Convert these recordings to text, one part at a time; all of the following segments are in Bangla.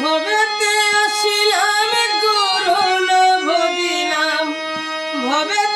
ভবেতে আসিলাম গরু ভজিলাম ভবেতে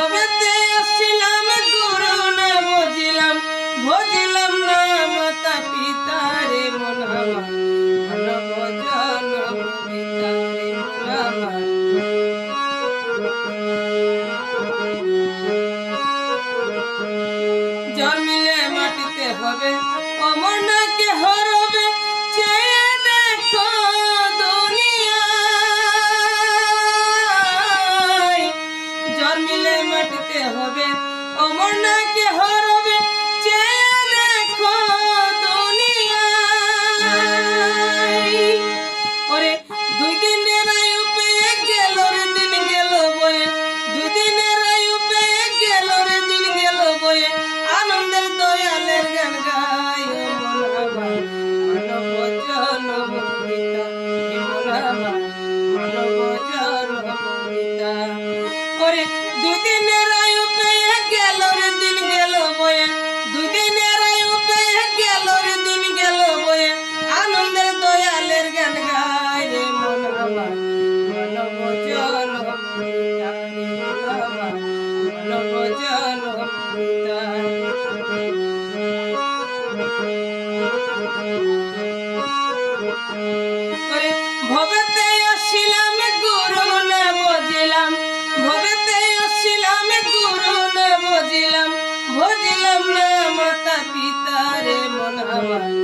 ভবেতে আসিলাম করোনা বুঝলাম বুঝলাম না, মাতা পিতা রে জন্মিলে মাটিতে হবে, অমর না কে হর হবে। অমর না কে হয় ভবেতে আসিলাম গুরু না বুঝিলাম ভবেতে আসিলাম গুরু না বুঝিলাম বুঝিলাম না মাতা পিতারে মন আমার।